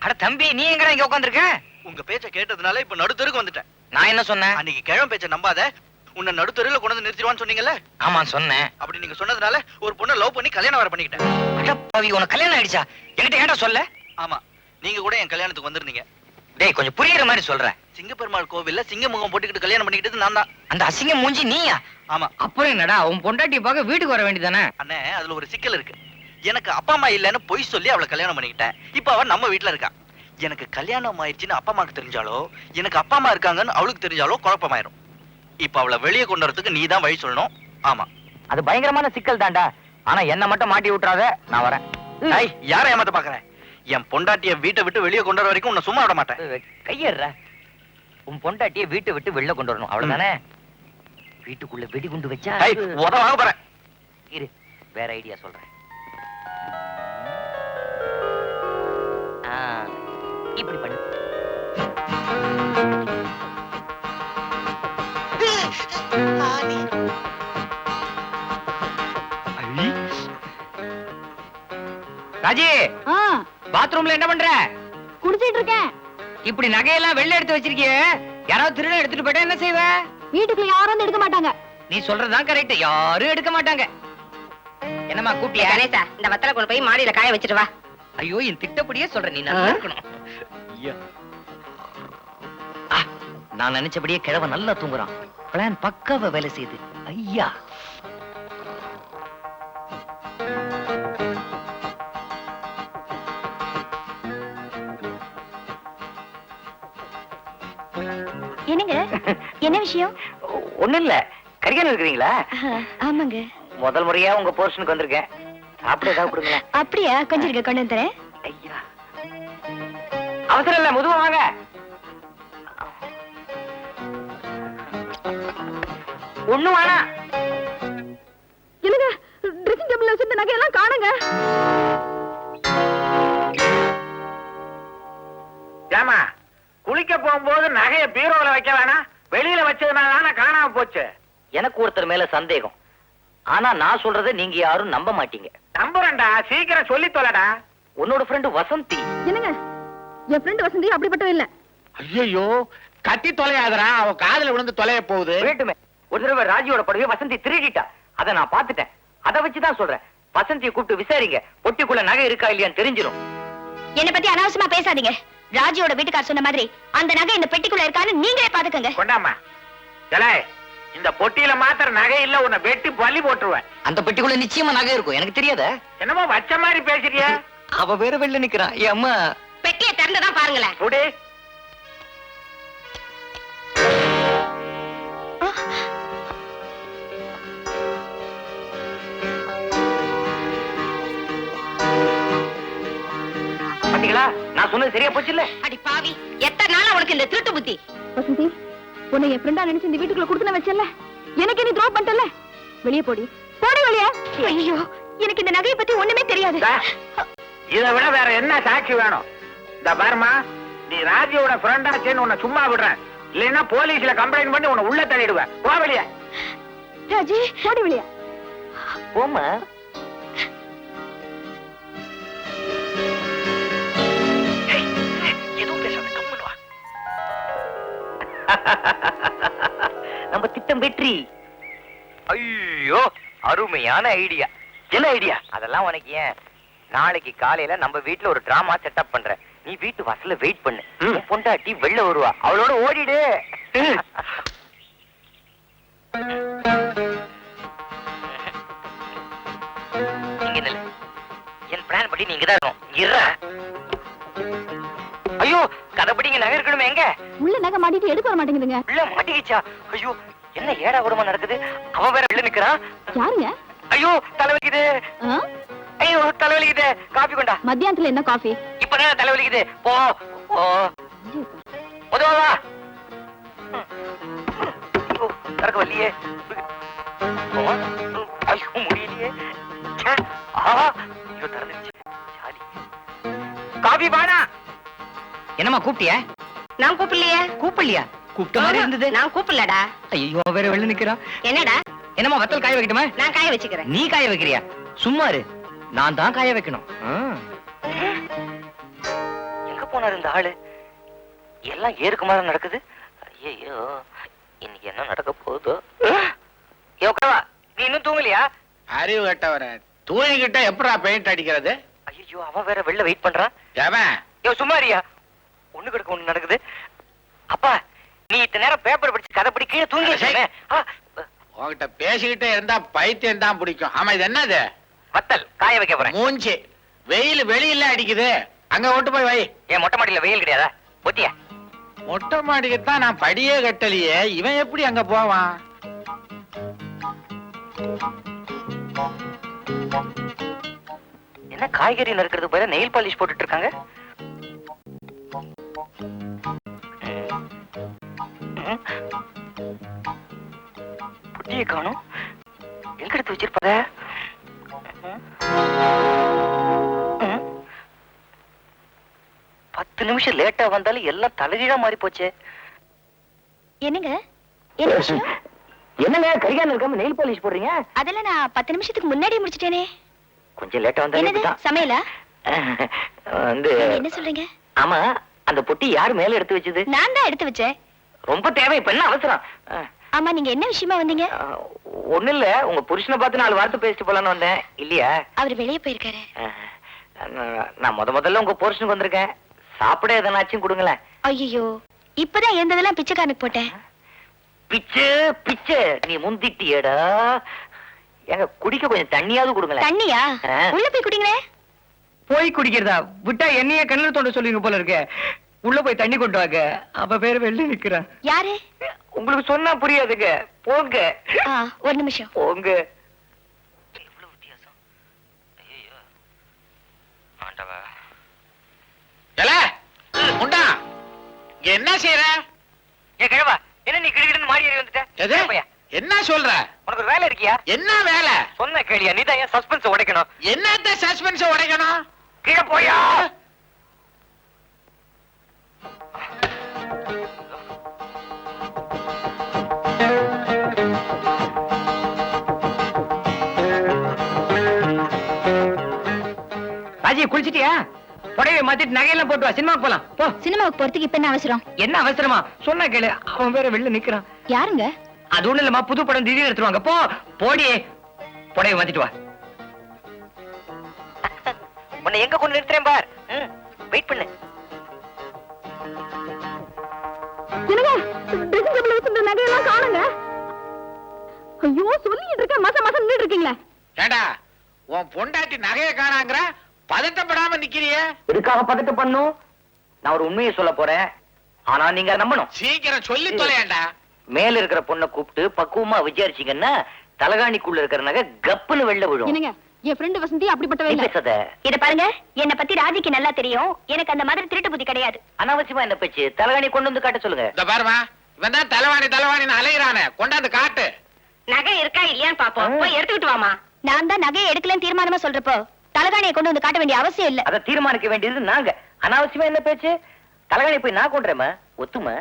அட தம்பி நீ எங்கடா இங்க உட்காந்துருக்க உங்க பேச்ச கேட்டதுனால இப்ப நடுத்தருக்கு வந்துட்டேன். நான் என்ன சொன்னேன்? அன்னைக்கு கிழமை பேச்ச நம்பாத உன்னை நடுத்தருல கொண்டு வந்து நிறுத்திடுவான்னு சொன்னீங்கல்ல? ஆமா சொன்னேன். அப்படி நீங்க சொன்னதுனால ஒரு பொண்ணை லவ் பண்ணி கல்யாணம் வர பண்ணிக்கிட்டேன். உனக்கு கல்யாணம் ஆயிடுச்சா? என்கிட்ட ஏன்டா சொல்ல? ஆமா நீங்க கூட என் கல்யாணத்துக்கு வந்திருந்தீங்க. டேய் கொஞ்சம் புரியுற மாதிரி சொல்றேன் சிங்கப்பெருமாள் கோவில்ல சிங்க முகம் போட்டுக்கிட்டு கல்யாணம் பண்ணிக்கிட்டது நான் தான். அந்த அசிங்கம் மூஞ்சி நீயா? ஆமா. அப்புறம் என்னடா உன் பொண்டாட்டி பார்க்க வீட்டுக்கு வர வேண்டியதானே அண்ணே அதுல ஒரு சிக்கல் இருக்கு. எனக்கு அப்பா அம்மா இல்லைன்னு பொய் சொல்லி அவளை கல்யாணம் பண்ணிக்கிட்டேன். இப்ப அவ நம்ம வீட்ல இருக்கா. எனக்கு கல்யாணம் ஆயிடுச்சுன்னு அப்பா அம்மாக்கு தெரிஞ்சாலோ எனக்கு அப்பா அம்மா இருக்காங்கன்னு அவளுக்கு தெரிஞ்சாலோ குழப்பமாயிரும். இப்ப அவளை வெளியே கொண்டு வரதுக்கு நீ தான் வழி சொல்லணும். ஆமா. அது பயங்கரமான சிக்கல் தான்டா. ஆனா என்ன மட்டும் மாட்டி விட்டுறாத நான் வரேன். ஐய் யாரை ஏமாத்த பாக்குறேன் என் பொண்டாட்டிய வீட்டை விட்டு வெளியே கொண்டு வர வரைக்கும் உன்னை சும்மா விட மாட்டேன். கையற உன் பொண்டாட்டிய வீட்டை விட்டு வெளில கொண்டு வரணும். அவ்வளவுதானே? வீட்டுக்குள்ள வெடிகுண்டு வச்சா ஐய் உத வாங்க போறேன். இரு வேற ஐடியா சொல்றேன். ஆ, இப்படி பண்ணு. ராஜி பாத்ரூம்ல என்ன பண்ற? குடிச்சிட்டு இருக்கேன். இப்படி நகையெல்லாம் வெளில எடுத்து வச்சிருக்கியே? யாராவது திருடன் எடுத்துட்டு போயிட்டா என்ன செய்வ? வீட்டுக்குள்ள யாரும் வந்து எடுக்க மாட்டாங்க. நீ சொல்றதுதான் கரெக்ட் யாரும் எடுக்க மாட்டாங்க. என்னம்மா கூப்பிட்டியா? கணேசா இந்த வத்தலை கொண்டு போய் மாடியில காய வச்சிட்டு வா. ஐயோ என் திட்டப்படியே சொல்ற நீ நல்லா இருக்கணும். ஆ, நான் நினைச்சபடியே கிழவன் நல்லா தூங்குறான். பிளான் பக்காவா வேலை செய்யுது ஐயா. என்னங்க? என்ன விஷயம்? ஒண்ணும் இல்ல கரிகாலம் இருக்கிறீங்களா ஆமாங்க. முதல் முறையா உங்க போர்ஷனுக்கு வந்திருக்கேன். சாப்பிட ஏதாவது கொடுங்களேன். அப்படியா? கொஞ்சம் இருக்க கொண்டு வந்துறேன் ஐயா. அவசரம் இல்ல முதுவா வாங்க. ஒண்ணும் வேணாம். என்னங்க? ட்ரெஸ்ஸிங் டேபிள்ல வச்சிருந்த நகையெல்லாம் காணுங்க. ஏமா குளிக்க போகும்போது நகைய பீரோல வைக்க வேணாம். வெளியில வச்சதுனால காணாம போச்சு. எனக்கு ஒருத்தர் மேல சந்தேகம். ஆனா நான் சொல்றதை நீங்க யாரும் நம்ப மாட்டீங்க. நம்புறேன்டா. சீக்கிரம் சொல்லி தொலைடா. உன்னோட ஃப்ரெண்டு வசந்தி. என்னங்க? என் ஃப்ரெண்ட் வசந்தி அப்படிப்பட்டவ இல்ல. ஐயோ கத்தி தொலையாதடா. அவ காதுல விழுந்து தொலைய போகுது. வேட்டுமே ஒரு தடவை ராஜியோட படவே வசந்தி திருடிட்டா. அத நான் பாத்துட்டேன் அத வச்சுதான் சொல்றேன். வசந்தியை கூப்பிட்டு விசாரிங்க. பொட்டிக்குள்ள நகை இருக்கா இல்லையான்னு தெரிஞ்சிடும் என்ன பத்தி அனாவசியமா பேசாதீங்க. ராஜியோட வீட்டுக்கார் சொன்ன மாதிரி அந்த நகை இந்த பெட்டிக்குள்ள இருக்கான்னு நீங்களே பாத்துக்கங்க. கொண்டாமா இந்த பொட்டியில மாத்திர நகை இல்ல உன்னை வெட்டி பள்ளி போட்டுருவேன். அந்த பெட்டிக்குள்ள நிச்சயமா நகை இருக்கும். எனக்கு தெரியாத? என்னமோ வச்ச மாதிரி பேசுறிய. அவ வேற வெளில நிக்கிறான் என் அம்மா. பெட்டியை திறந்துதான் பாருங்களேன். நான் சொன்னது சரியா போச்சு இல்ல அடி பாவி எத்தனை நாளா உனக்கு இந்த திருட்டு புத்தி? வசந்தி உன்னை என் ஃப்ரெண்டா நினைச்சு இந்த வீட்டுக்குள்ள கொடுத்து வச்சல எனக்கு நீ த்ரோ பண்ணிட்டல வெளியே போடி. போடி வெளியே. ஐயோ எனக்கு இந்த நகையை பத்தி ஒண்ணுமே தெரியாது. இதை விட வேற என்ன சாட்சி வேணும்? இந்த பாருமா நீ ராஜியோட ஃப்ரெண்டாச்சேன்னு உன்னை சும்மா விடுறேன். இல்லைன்னா போலீஸ்ல கம்ப்ளைண்ட் பண்ணி உன்னை உள்ள தள்ளிடுவேன். போ வெளியே. ராஜி போடி வெளியே. போமா ஐயோ அருமையான ஐடியா என்ன ஐடியா அதெல்லாம் உனக்கு ஏன்? நாளைக்கு காலையில நம்ம வீட்ல ஒரு டிராமா செட்டப் பண்றேன் நீ வீட்டு வாசல்ல வெயிட் பண்ணு. உன் பொண்டாட்டி வெளில வருவா. அவளோட ஓடிடு. என் பிளான் படி நீங்க தான் இருக்கணும். இற ஐயோ கதைப்படி இங்க நகை இருக்கணுமே எங்க? உள்ள நகை மாட்டிட்டு எடுக்க வர மாட்டேங்குதுங்க. உள்ள மாட்டிக்கிச்சா? ஐயோ என்ன ஏடா கூடமா நடக்குது? அவ வேற உள்ள நிக்கிறான். யாருங்க? ஐயோ தலைவலிக்குது? ஐயோ தலைவலிக்குது. காபி கொண்டா. மத்தியானத்துல என்ன காஃபி இப்பதான் தலைவலிக்குது. போ. போ. உதவா திறக்க வரலையே. ஐயோ முடியலையே. ஆஹா ஐயோ திறந்துருச்சு. காபி பானா. என்னம்மா கூப்பிட்டிய? நான் கூப்பிடலையே. கூப்பிடலையா? கூப்பிட்ட மாதிரி இருந்தது. நான் கூப்பிடலடா. ஐயோ வேற வெளில நிக்கிறான் என்னடா? என்னம்மா வத்தல் காய வைக்கட்டுமா? நான் காய வச்சுக்கிறேன். நீ காய வைக்கிறியா? சும்மா இரு. நான் தான் காய வைக்கணும். எங்க போனாரு இந்த ஆளு? எல்லாம் ஏறுக்கு மாதிரி நடக்குது. ஐயோ இன்னைக்கு என்ன நடக்க போகுதோ? நீ இன்னும் தூங்கலையா? அறிவு கட்டவர தூங்கிக்கிட்ட எப்படா பெயிண்ட் அடிக்கிறது? ஐயோ அவன் வேற வெளில வெயிட் பண்றான். எவன்? யோ சும்மாரியா ஒண்ணு கிடக்க ஒண்ணு நடக்குது. அப்பா நீ இத்தனை நேரம் பேப்பர் படிச்சு கதை படி கீழே தூங்கி உன்கிட்ட பேசிக்கிட்டே இருந்தா பைத்தியம் தான் பிடிக்கும். ஆமா இது என்னது? வத்தல் காய வைக்க போறேன். மூஞ்சி. வெயில் வெளியில அடிக்குது. அங்க ஓட்டு போய் வை. ஏன் மொட்டை மாடியில வெயில் கிடையாதா? ஒத்தியா மொட்டை மாடிக்குத்தான் நான் படியே கட்டலையே. இவன் எப்படி அங்க போவான்? என்ன காய்கறி நறுக்கிறது போல நெயில் பாலிஷ் போட்டுட்டு இருக்காங்க? புட்டியை காணும். எங்க எடுத்து வச்சிருப்பத. பத்து நிமிஷம் லேட்டா வந்தாலும் எல்லாம் தலைகீழா மாறி போச்சே. என்னங்க? என்னங்க? கரிகாலம் இருக்காம நெயில் பாலிஷ் போடுறீங்க? அதெல்லாம் நான் பத்து நிமிஷத்துக்கு முன்னாடி முடிச்சிட்டேனே. கொஞ்சம் லேட்டா என்னது? வந்தாலும் சமையலா? வந்து என்ன சொல்றீங்க? ஆமா அந்த பொட்டி யார் மேல எடுத்து வச்சது? நான் தான் எடுத்து வச்சேன். ரொம்ப தேவை இப்ப என்ன அவசரம்? ஆமா நீங்க என்ன விஷயமா வந்தீங்க? அஹ், ஒண்ணும் இல்ல உங்க புருஷனை பார்த்து நாலு வார்த்தை பேசிட்டு போலான்னு வந்தேன். இல்லையா? அவர் வெளியே போயிருக்காரு. நான் முத முதல்ல உங்க புருஷனுக்கு வந்திருக்கேன். சாப்பிட எதனாச்சும் கொடுங்களேன். ஐயோ இப்பதான் இருந்ததெல்லாம் பிச்சைக்காரனுக்கு போட்டேன். பிச்சு பிச்சு. நீ முந்திட்டியடா. எங்க குடிக்க கொஞ்சம் தண்ணியாவது கொடுங்களேன். தண்ணியா. உள்ள போய் குடிங்களேன் போய் குடிக்கிறதா? விட்டா என்னைய கண்ணில் தோண்ட சொல்லுவீங்க போல இருக்க. உள்ள போய் தண்ணி கொண்டு வாங்க. அவ பேரு வெளில நிக்கிறான் யாரு? உங்களுக்கு சொன்னா புரியாதுங்க. போங்க. ஒரு நிமிஷம். போங்க. என்ன செய்யற ஏ கிழவா. என்ன நீ கிடுகிடுன்னு மாறி ஏறி வந்துட்ட? என்ன சொல்ற? உனக்கு ஒரு வேலை இருக்கியா? என்ன வேலை? சொன்ன கேளியா நீ தான் ஏன் சஸ்பென்ஸ் உடைக்கணும். என்னத்த சஸ்பென்ஸ் உடைக்கணும்? கீழே போயா. ராஜி குளிச்சிட்டியா புடவை மாத்திட்டு நகையெல்லாம் போட்டு வா சினிமாக்கு போலாம். போ. சினிமாவுக்கு போறதுக்கு இப்ப என்ன அவசரம்? என்ன அவசரமா? சொன்னா கேளு அவன் வேற வெளில நிக்கிறான். யாருங்க? அது ஒண்ணு இல்லம்மா புது படம் திடீர்னு எடுத்துருவாங்க போ போடி. புடவை மாத்திட்டு வா. உன்னை எங்க கொண்டு நிறுத்துறேன் பார்? வெயிட் பண்ணு. என்னங்க ட்ரெஸ்ஸிங் டேபிள் வச்சிருந்த நகையெல்லாம் காணுங்க. ஐயோ சொல்லிட்டு இருக்க மாசம் மாசம் நின்னுட்டு இருக்கீங்களே. ஏடா உன் பொண்டாட்டி நகைய காணாங்கிற? பதட்டப்படாம நிக்கிறியே? எதுக்காக பதட்டு பண்ணும் நான் ஒரு உண்மையை சொல்ல போறேன். ஆனா நீங்க அதை நம்பணும். சீக்கிரம் சொல்லி தொலையேண்டா. மேல இருக்கிற பொண்ணை கூப்பிட்டு பக்குவமா விசாரிச்சீங்கன்னா தலகாணிக்குள்ள இருக்கிற நகை கப்புன்னு வெளில விழும். என் ஃப்ரெண்டு வசந்தி அப்படிப்பட்டவே இல்ல. பேசாத இத பாருங்க என்ன பத்தி ராஜிக்கு நல்லா தெரியும். எனக்கு அந்த மாதிரி திருட்டு புத்தி கிடையாது. அனாவசியமா என்ன பேச்சு? தலகாணி கொண்டு வந்து காட்ட சொல்லுங்க. இந்த பாருமா இவன் தான் தலைவாணி தலைவாணின்னு அலையிறானே. கொண்டாந்து காட்டு. நகை இருக்கா இல்லையான்னு பாப்போம். போய் எடுத்துக்கிட்டு வாமா. நான் தான் நகையை எடுக்கலன்னு தீர்மானமா சொல்றப்போ. தலகாணியை கொண்டு வந்து காட்ட வேண்டிய அவசியம் இல்ல அதை தீர்மானிக்க வேண்டியது நாங்க அனாவசியமா என்ன பேச்சு தலகாணி போய் நான் கொண்டுறேம்மா ஒத்துமா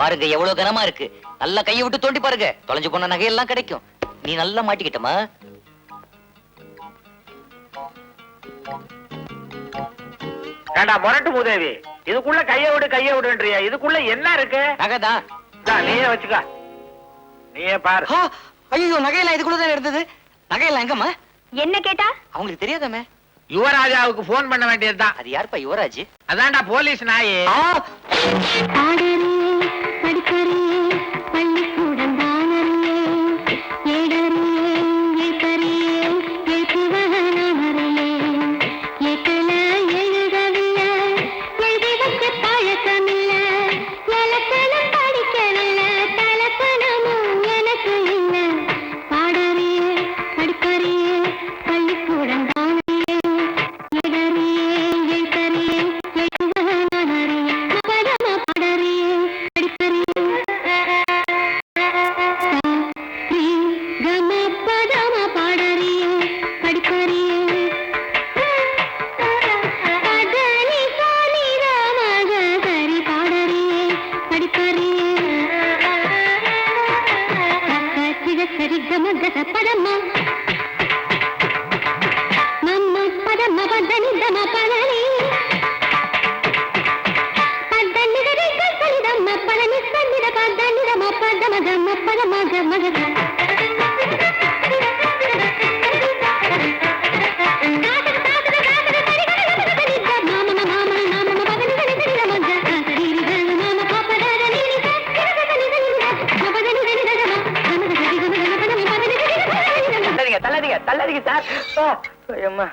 பாருங்க எவ்வளவு கனமா இருக்கு நல்லா கையை விட்டு தோண்டி பாருங்க தொலைஞ்சு போன நகையெல்லாம் கிடைக்கும் நீ நல்லா மாட்டிக்கிட்டமா ஏண்டா முரட்டு மூதேவி? இதுக்குள்ள கைய விடு கைய விடுன்றியா? இதுக்குள்ள என்ன இருக்கு? நகைதான் நீயே வச்சுக்க. நீயே பாரு. ஐயோ நகையெல்லாம் இதுக்குள்ளதான் இருந்தது? நகையெல்லாம் எங்கம்மா? என்ன கேட்டா? அவங்களுக்கு தெரியாதாமே? யுவராஜாவுக்கு போன் பண்ண வேண்டியதுதான். அது யாருப்பா யுவராஜ்? அதான்டா போலீஸ் நாயி. அம்மா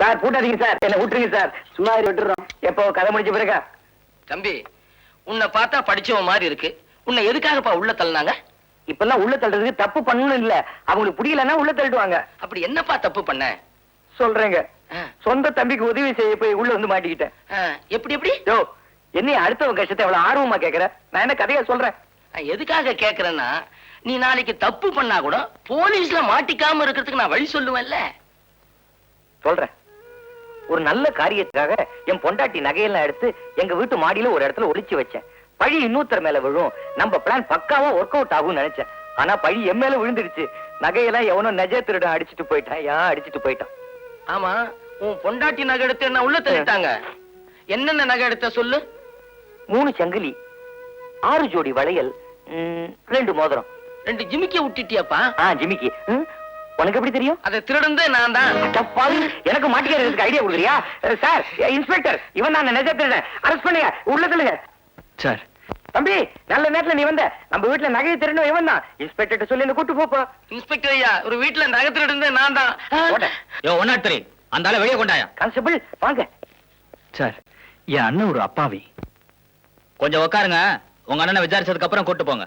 சார். பூட்டாதீங்க சார். என்ன விட்டுருங்க சார். சும்மா விட்டுறோம். எப்போ கதை முடிஞ்ச பிறகா? தம்பி உன்னை பார்த்தா படிச்சவன் மாதிரி இருக்கு. உன்னை எதுக்காகப்பா உள்ள தள்ளினாங்க? இப்பெல்லாம் உள்ள தள்ளுறதுக்கு தப்பு பண்ணணும் இல்ல. அவங்களுக்கு புரியலன்னா உள்ள தள்ளிடுவாங்க. அப்படி என்னப்பா தப்பு பண்ண? சொல்றேங்க. சொந்த தம்பிக்கு உதவி செய்ய போய் உள்ள வந்து மாட்டிக்கிட்டேன். எப்படி எப்படி? யோ என்னைய அடுத்தவங்க கஷ்டத்தை எவ்வளவு ஆர்வமா கேக்குற? நான் என்ன கதையா சொல்றேன்? நான் எதுக்காக கேக்குறேன்னா நீ நாளைக்கு தப்பு பண்ணா கூட போலீஸ்ல மாட்டிக்காம இருக்கிறதுக்கு நான் வழி சொல்லுவேன்ல. சொல்றேன். ஒரு நல்ல காரியத்துக்காக என் பொண்டாட்டி நகையெல்லாம் எடுத்து எங்க வீட்டு மாடியில ஒரு இடத்துல ஒளிச்சு வச்சேன். பழி இன்னொருத்தர் மேல விழும். நம்ம பிளான் பக்காவா ஒர்க் அவுட் ஆகும்னு நினைச்சேன். ஆனா பழி என் மேல விழுந்துடுச்சு. நகையெல்லாம் எவனோ நெஜ திருடன் அடிச்சிட்டு போயிட்டான். யா அடிச்சிட்டு போயிட்டான். ஆமா உன் பொண்டாட்டி நகை எடுத்து என்ன உள்ள தள்ளிட்டாங்க? என்னென்ன நகை எடுத்த சொல்லு? மூணு சங்கிலி ஆறு ஜோடி வளையல் ரெண்டு மோதிரம். ரெண்டு ஜிமிக்கி விட்டுட்டியாப்பா? ஆ ஜிமிக்கி. ம், உனக்கு எப்படி தெரியும்? அதை திருடந்தே நான் தான். அடப்பாவி, எனக்கு மாட்டிக்கிறதுக்கு ஐடியா கொடுக்குறியா? அஹ், சார் இன்ஸ்பெக்டர் இவன் தான் நெஜ திருடன் அரெஸ்ட் பண்ணுங்க. உள்ள சொல்லுங்க. சார். தம்பி நல்ல நேரத்துல நீ வந்த. நம்ம வீட்டுல நகையை திருடணும் இவன் தான். இன்ஸ்பெக்டர் சொல்லி என்ன கூட்டு போப்பா. இன்ஸ்பெக்டர் ஐயா ஒரு வீட்டுல நகை திருடந்தே நான் தான். யோ ஒன்னா த்ரீ. அந்த ஆளை வெளியே கொண்டாயா? கான்ஸ்டபிள் வாங்க. சார் என் அண்ணன் ஒரு அப்பாவி. கொஞ்சம் உட்காருங்க உங்க அண்ணனை விசாரிச்சதுக்கு அப்புறம் கூட்டு போங்க.